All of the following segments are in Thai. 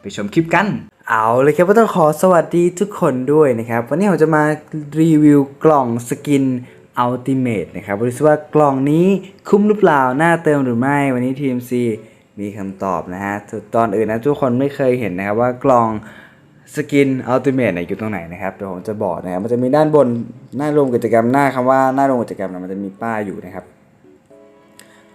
ไปชมคลิปกัน เอาเลยครับก็ต้องขอสวัสดีทุกคนด้วยนะครับ วันนี้ผมจะมารีวิวกล่องสกิน Ultimate นะครับดูซิว่ากล่องนี้คุ้มหรือเปล่าน่าเติมหรือไม่ วันนี้ TMC มีคำตอบนะฮะตอนอื่นนะทุกคนไม่เคยเห็นนะครับว่ากล่องสกินอัลติเมทอยู่ตรงไหนนะครับเดี๋ยวผมจะบอกนะครับมันจะมีด้านบนหน้ารวมกิจกรรมหน้าคำว่าหน้ารวมกิจกรรมนะมันจะมีป้ายอยู่นะครับ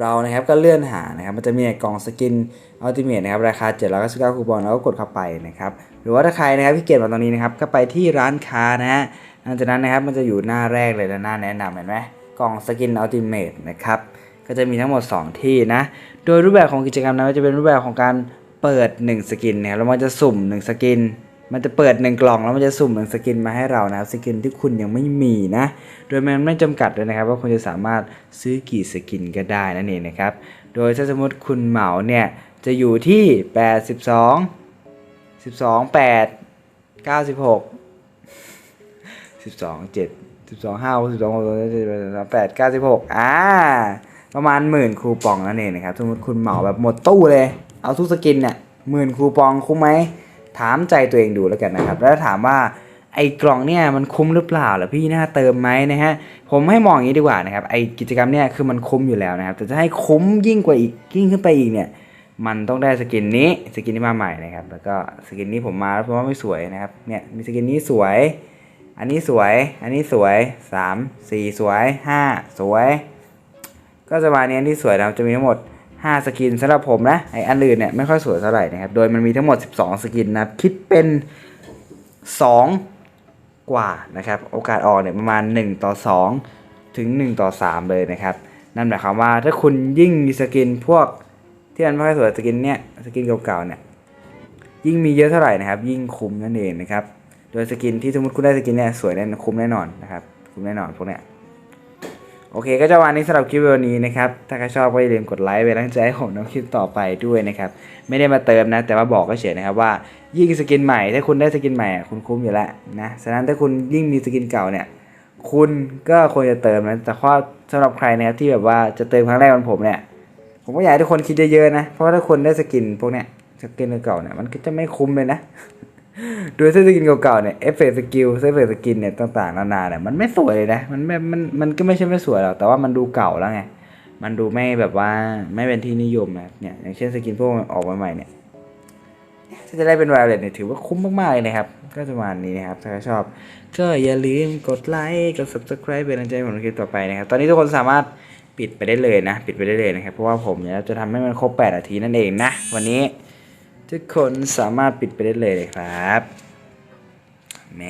เรานะครับก็เลื่อนหานะครับมันจะมีกล่องสกินอัลติเมทนะครับราคา 799คูปองแล้วก็กดเข้าไปนะครับหรือว่าถ้าใครนะครับที่เกียจมาตรงนี้นะครับก็ไปที่ร้านค้านะฮะหลังจากนั้นนะครับมันจะอยู่หน้าแรกเลยนะหน้าแนะนำเห็นไหมกล่องสกินอัลติเมทนะครับก็จะมีทั้งหมด 2 ที่นะโดยรูปแบบของกิจกรรมนั้นจะเป็นรูปแบบของการเปิด 1 สกินนะครับแล้วมันจะสุ่ม 1 สกิน มันจะเปิด1กล่องแล้วมันจะสุ่มหนึ่งสกินมาให้เรานะครับสกินที่คุณยังไม่มีนะ โดยมันไม่จำกัดเลยนะครับ ว่าคุณจะสามารถซื้อกี่สกินก็ได้นั่นเองนะครับ โดยถ้าสมมติคุณเหมาเนี่ยจะอยู่ที่82 12 8 96 12 7 12 5 12 6 8 96อ่าประมาณหมื่นคูปองนั่นเองนะครับสมมติคุณเหมาแบบหมดตู้เลย เอาทุกสกินเนี่ยหมื่นคูปองคุ้มไหม ถามใจตัวเองดูแล้วกันนะครับ แล้วถามว่าไอ้กล่องเนี่ยมันคุ้มหรือเปล่าหรือพี่น่าเติมไหมนะฮะผมให้มองอย่างนี้ดีกว่านะครับไอ้กิจกรรมเนี่ยคือมันคุ้มอยู่แล้วนะครับ แต่จะให้คุ้มยิ่งกว่าอีกยิ่งขึ้นไปอีกเนี่ยมันต้องได้สกินนี้สกินที่มาใหม่นะครับ แล้วก็สกินนี้ผมมาแล้วเพราะว่าไม่สวยนะครับเนี่ยมีสกินนี้สวย อันนี้สวย อันนี้สวยสามสี่สวยห้าสวย ก็จะมาเนี้ยที่สวยนะครับจะมีทั้งหมด 5 สกินสำหรับผมนะไออันอื่นเนี่ยไม่ค่อยสวยเท่าไหร่นะครับ โดยมันมีทั้งหมด 12 สกินนะครับ คิดเป็น 2 กว่านะครับ โอกาสออกเนี่ยประมาณ 1 ต่อ 2 ถึง 1 ต่อ 3 เลยนะครับ นั่นหมายความว่าถ้าคุณยิ่งมีสกินพวกที่มันไม่ค่อยสวยสกินเนี่ยสกินเก่าๆเนี่ยยิ่งมีเยอะเท่าไหร่นะครับ ยิ่งคุ้มนั่นเองนะครับ โดยสกินที่สมมติคุณได้สกินเนี่ยสวยแน่นคุ้มแน่นอนนะครับคุ้มแน่นอนพวกเนี้ย โอเคก็จะวันนี้สำหรับคลิปวิดีโอนี้นะครับ ถ้าใครชอบก็อย่าลืมกดไลค์เป็นกำลังใจให้ผมในคลิปต่อไปด้วยนะครับ ไม่ได้มาเติมนะ แต่ว่าบอกก็เฉยนะครับว่ายิ่งสกินใหม่ถ้าคุณได้สกินใหม่คุณคุ้มอยู่แล้วนะฉะนั้นถ้าคุณยิ่งมีสกินเก่าเนี่ยคุณก็ควรจะเติมนะแต่ข้อสำหรับใครนะครับที่แบบว่าจะเติมครั้งแรกเหมือนผมเนี่ยผมก็อยากให้ทุกคนคิดเยอะๆนะเพราะว่าถ้าคนได้สกินพวกเนี้ยสกินเก่าเนี่ยมันก็จะไม่คุ้มเลยนะ โดยเสื้อสกินเก่าๆเนี่ยเอฟเฟกต์สกิลเสื้อเฟเฟกต์สกินเนี่ยต่างๆนานาเนี่ยมันไม่สวยเลยนะมันไม่มันมันก็ไม่ใช่ไม่สวยหรอกแต่ว่ามันดูเก่าแล้วไงมันดูไม่แบบว่าไม่เป็นที่นิยมนะเนี่ยอย่างเช่นสกินพวกออกมาใหม่เนี่ยถ้าจะได้เป็นไวโอเลตเนี่ยถือว่าคุ้มมากๆเลยนะครับ ก็จะประมาณนี้นะครับ ถ้าชอบ ก็อย่าลืมกดไลค์ กด subscribe เป็นกำลังใจผมในคลิปต่อไปนะครับ ตอนนี้ทุกคนสามารถปิดไปได้เลยนะ ปิดไปได้เลยนะครับ เพราะว่าผมเนี่ยจะทำให้มันครบ 8 นาทีนั่นเองนะ วันนี้ ทุกคนสามารถปิดไปได้เลยครับแหม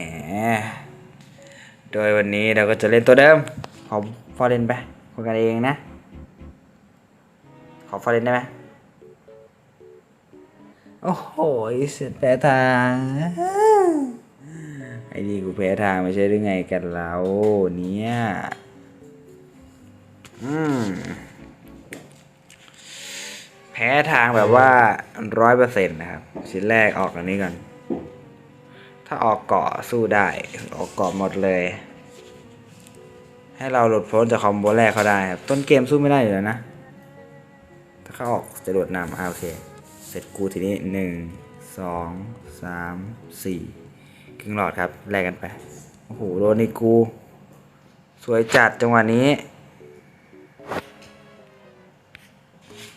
โดยวันนี้เราก็จะเล่นตัวเดิม ขอฟอร์เรนไปคนกันเองนะ ขอฟอร์เรนได้ไหมโอ้โหเสียแพ้ทางไอ้นี่กูแพ้ทางไม่ใช่หรือไงกันแล้วเนี่ย อืม แพ้ทางแบบว่าร้อยเปอร์เซ็นต์นะครับ ชิ้นแรกออกอันนี้ก่อน ถ้าออกเกาะสู้ได้ ออกเกาะหมดเลย ให้เราหลุดพ้นจากคอมโบแรกเขาได้ครับ ต้นเกมสู้ไม่ได้อยู่แล้วนะ ถ้าเขาออกจะโดดนำอ่าโอเค เสร็จกูทีนี้หนึ่งสองสามสี่ครึ่งหลอดครับแลกกันไป โอ้โห โดนในกู สวยจัดจังหวะนี้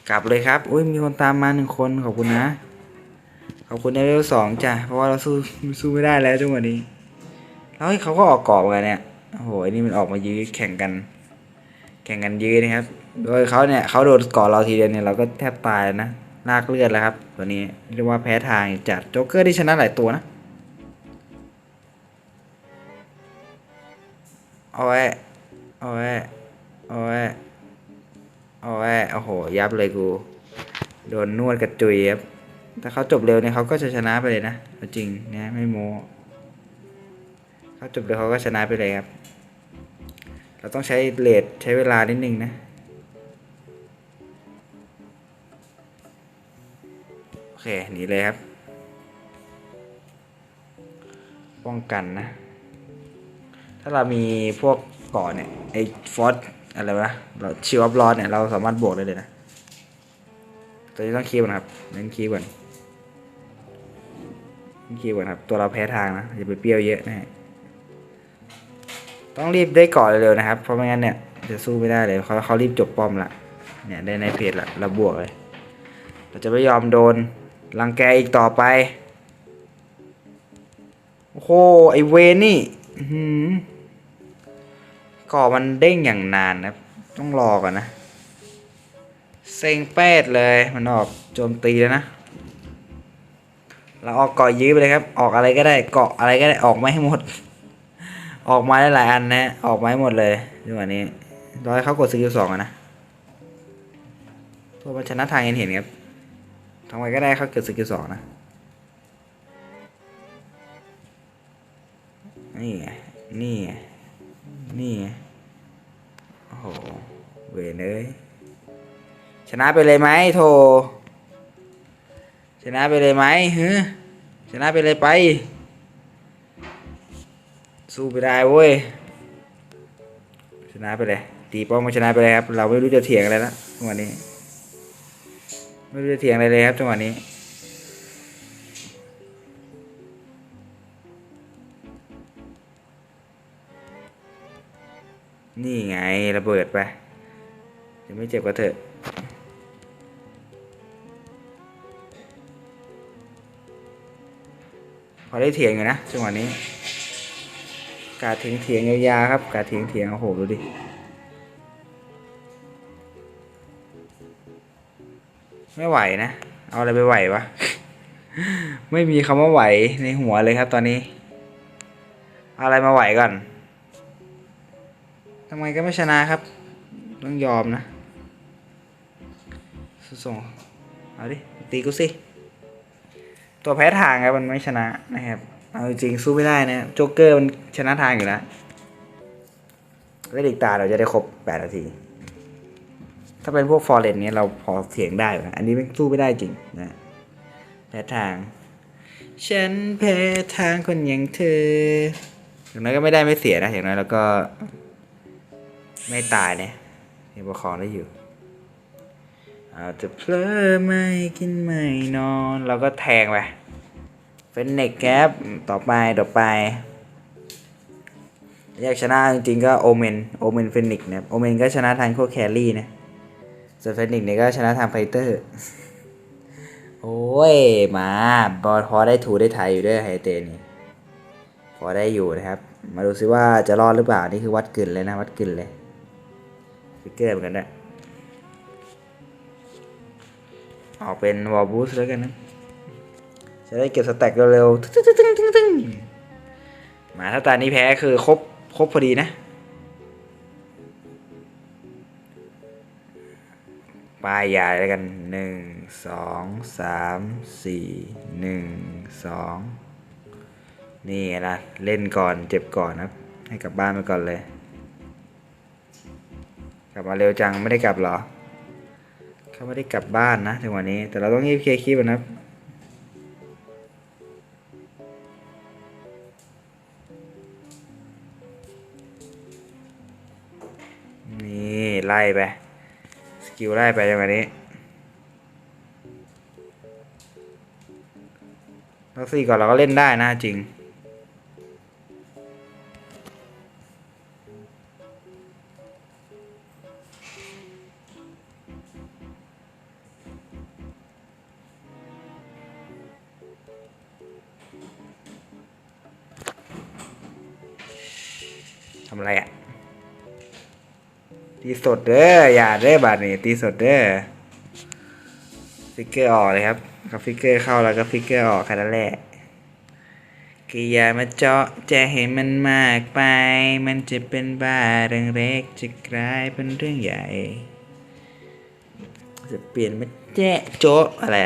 กลับเลยครับอุ้ยมีคนตามมาหนึ่งคนขอบคุณนะ ขอบคุณในเลเวลสองจ้ะ เพราะว่าเราสู้สู้ไม่ได้แล้วจังหวะนี้ แล้วเขาก็ออกกรอบกันเนี่ยโอ้โหนี่มันออกมายื้อแข่งกัน แข่งกันยื้อนะครับ โดยเขาเนี่ยเขาโดนก่อเราทีเดียวเนี่ยเราก็แทบตายแล้วนะลากเลือดแล้วครับ ตัวนี้เรียกว่าแพ้ทางจัดโจ๊กเกอร์ที่ชนะหลายตัวนะโอ้ยโอ้ยโอ้ย โอ้ยโอ้โห ยับเลยกู โดนนวดกระจุยครับถ้าเขาจบเร็วเนี่ยเขาก็จะชนะไปเลยนะจริงนะไม่โม้เขาจบเร็วเขาก็ชนะไปเลยครับ เราต้องใช้เลทใช้เวลานิดนึงนะโอเคหนีเลยครับ ป้องกันนะ ถ้าเรามีพวกเกาะเนี่ยไอ้ฟอส อะไรวะเราชิวอัพลอดเนี่ยเราสามารถบวกได้เลยนะตัวนี้ต้องคีบก่อนครับเน้นคีบก่อนคีบก่อนครับตัวเราแพ้ทางนะอย่าไปเปรี้ยวเยอะนะฮะต้องรีบได้เกาะเร็วๆนะครับ เพราะไม่งั้นเนี่ยจะสู้ไม่ได้เลยเขาเขารีบจบป้อมละเนี่ยได้ในเพจละเราบวกเลย เราจะไม่ยอมโดนรังแกอีกต่อไปโอ้โหไอเวนี่อื ก่อมันเด้งอย่างนานนะต้องรอก่อนนะ เซ็งแปดเลยมันออกโจมตีแล้วนะ เราออกเกาะยื้อไปเลยครับ ออกอะไรก็ได้เกาะอะไรก็ได้ออกไมาให้หมด ออกมาได้หลายอันนะออกมาให้หมดเลยจังหวะนี้รอให้เขากดสกิลสองนะตัวมันชนะทางเห็นเห็นๆครับทำไงก็ได้เขาเกิดสกิลสองนะนี่ไงนี่ไง นี่โอ้โห เวรเลยชนะไปเลยไหมโท ชนะไปเลยไหมฮึชนะไปเลยไป สู้ไปได้เว้ย ชนะไปเลย ตีป้อมมาชนะไปเลยครับ เราไม่รู้จะเถียงอะไรแล้วจังหวะนี้ ไม่รู้จะเถียงอะไรเลยครับจังหวะนี้ นี่ไงระเบิดไปยังไม่เจ็บก็เถอะพอได้เถียงอยู่นะจังหวะนี้ กาเถียงเถียงยาวๆครับ กาเถียงเถียงโอ้โหดูดิไม่ไหวนะ เอาอะไรไปไหววะ ไม่มีคำว่าไหวในหัวเลยครับตอนนี้ อะไรมาไหวก่อน ทำไมก็ไม่ชนะครับ ต้องยอมนะส่งเอาดิ ตีกูสิ ตัวแพ้ทางครับมันไม่ชนะนะครับ เอาจริงสู้ไม่ได้นะ โจ๊กเกอร์มันชนะทางอยู่แล้วเล่นอีกตาเราจะได้ครบแปดนาที ถ้าเป็นพวกฟอร์เรนเนี่ยเราพอเถียงได้อยู่นะอันนี้ไม่สู้ไม่ได้จริงนะแพ้ทาง ฉันแพ้ทางคนอย่างเธออย่างน้อยก็ไม่ได้ไม่เสียนะอย่างน้อยแล้วก็ ไม่ตายเนี่ยยังประคองได้อยู่อาจจะเพลอไม่กินไม่นอนเราก็แทงไปเฟนเน็กแกปต่อไปต่อไปอยากชนะจริงๆก็โอเมนโอเมนเฟนิกนะโอเมนก็ชนะทางพวกแครี่นะส่วนเฟนิกเนี่ยก็ชนะทางไฟเตอร์โอ้ย มาบอลพอได้ถูได้ไทยอยู่ด้วยไฮเตนี่พอได้อยู่นะครับ มาดูซิว่าจะรอดหรือเปล่า นี่คือวัดกึ่นเลยนะ วัดกึ่นเลย ฟิกเกอร์เหมือนกันนะออกเป็นวอลบูสแล้วกันนะจะได้เก็บสแต็กเร็วๆตึ้งตึ้งตึ้งตึ้งตึ้งมาถ้าตานี้แพ้คือครบครบพอดีนะ ป้ายยาแล้วกันหนึ่งสองสามสี่หนึ่งสองนี่ไงล่ะเล่นก่อนเจ็บก่อนครับ ให้กลับบ้านไปก่อนเลย ลับมาเร็วจังไม่ได้กลับหรอ เขาไม่ได้กลับบ้านนะถึงวันนี้ แต่เราต้องรีบเคลียร์คลิปนะครับนี่ไล่ไป สกิลไล่ไปจังหวะนี้ล็อกซี่ก่อนเราก็เล่นได้นะจริง ตีสดเด้ออย่าเด้อบาทนี่ตีสดเด้อฟิกเกอร์ออกเลยครับกับฟิกเกอร์เข้าแล้วก็ฟิกเกอร์ออกแค่นั้นแหละก็อย่ามาเจาะจะเห็นมันมากไป มันจะเป็นบ้าเรื่องเล็กจะกลายเป็นเรื่องใหญ่ จะเปลี่ยนมาแจ๊ะโจ๊ะอะไรอ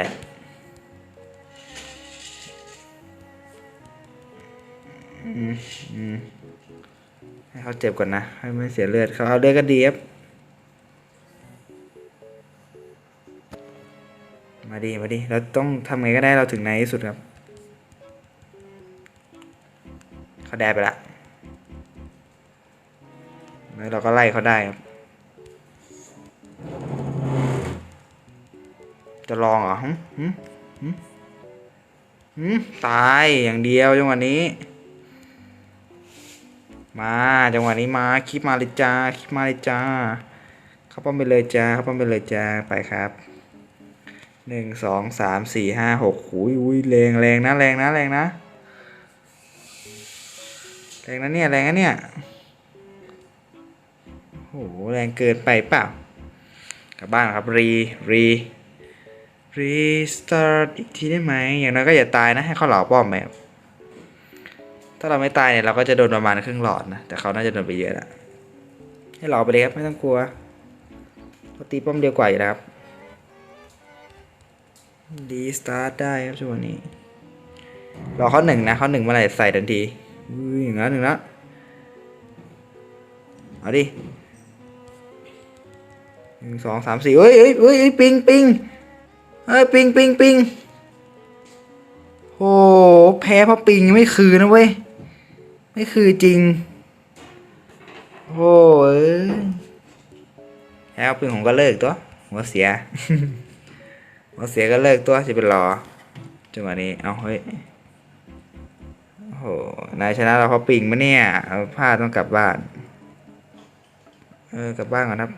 ให้เขาเจ็บก่อนนะ ให้ไม่เสียเลือดเขาเอาเลือดก็ดีครับ มาดีมาดีเราต้องทำไงก็ได้เราถึงในที่สุดครับ เขาได้ไปละแล้วเราก็ไล่เขาได้ครับ จะลองเหรอหึหึหึตายอย่างเดียวจังหวะนี้ มาจังหวะนี้มาคลิปมาเลยจ้าคลิปมาเลยจ้าเข้าป้อมไปเลยจ้าเข้าป้อมไปเลยจ้าไปครับหนึ่งสองสามสี่ห้าหกหุยอุ้ยแรงแรงนะแรงนะแรงนะแรงนะเนี่ยแรงนะเนี่ยโหแรงเกินไปเปล่ากลับบ้านครับรีรีรีสตาร์ทอีกทีได้ไหมอย่างน้อยก็อย่าตายนะให้เขาเหล่าป้อมไปครับ ถ้าเราไม่ตายเนี่ยเราก็จะโดนประมาณครึ่งหลอดนะ แต่เขาน่าจะโดนไปเยอะแล้วให้เหล่าไปเลยครับไม่ต้องกลัวเขาตีป้อมเดียวกว่าอยู่แล้วครับ ดีสตาร์ทได้ครับช่วงนี้ รอเขาหนึ่งนะเขาหนึ่งเมื่อไหร่ใส่ทันทีอุ้ยหนึ่งแล้วหนึ่งแล้วเอาดิหนึ่งสองสามสี่เอ้ยเอ้ยเอ้ยปิงปิงเอ้ยปิงปิงปิงโอ้แพ้เพราะปิงยังไม่คืนนะเว้ย ไม่คือจริง โอ้ยแล้วปิงผมก็เลิกตัวหัวเสียมาเสียก็เลิกตัวจะเป็นรอจังหวะนี้เอาเฮ้ยโอ้โหนายชนะเราเพราะปิงมะเนี่ยเอาพลาดต้องกลับบ้าน เออกลับบ้านก่อนครับ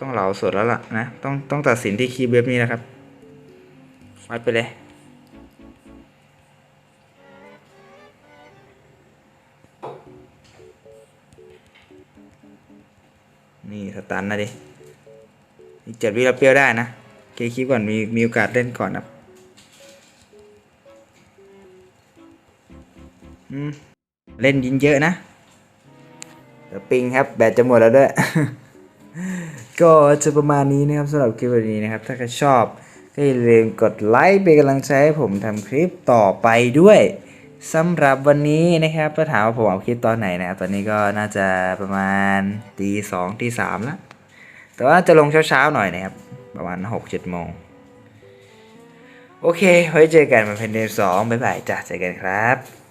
ต้องเหลาสดแล้วล่ะนะ ต้องต้องตัดสินที่คีย์เว็บนี้นะครับ วัดไปเลย นี่สตันนะดิอีกเจ็ดวิเราเปรี้ยวได้นะเคยคลิปก่อนมีมีโอกาสเล่นก่อนครับอืมเล่นยิงเยอะนะเดี๋ยวปิงครับ แบตจะหมดแล้วด้วย ก็จะประมาณนี้นะครับสำหรับคลิปวันนี้นะครับ ถ้าใครชอบก็อย่าลืมกดไลค์เป็นกำลังใจให้ผมทำคลิปต่อไปด้วย สำหรับวันนี้นะครับถ้าถามว่าผมเอาคลิปตอนไหนนะครับตอนนี้ก็น่าจะประมาณตีสองตีสามแล้วแต่ว่าจะลงเช้าๆหน่อยนะครับ ประมาณหกเจ็ดโมง โอเค ไว้เจอกันมาเพนเดนสองบ๊ายบายจ้ะเจอกันครับ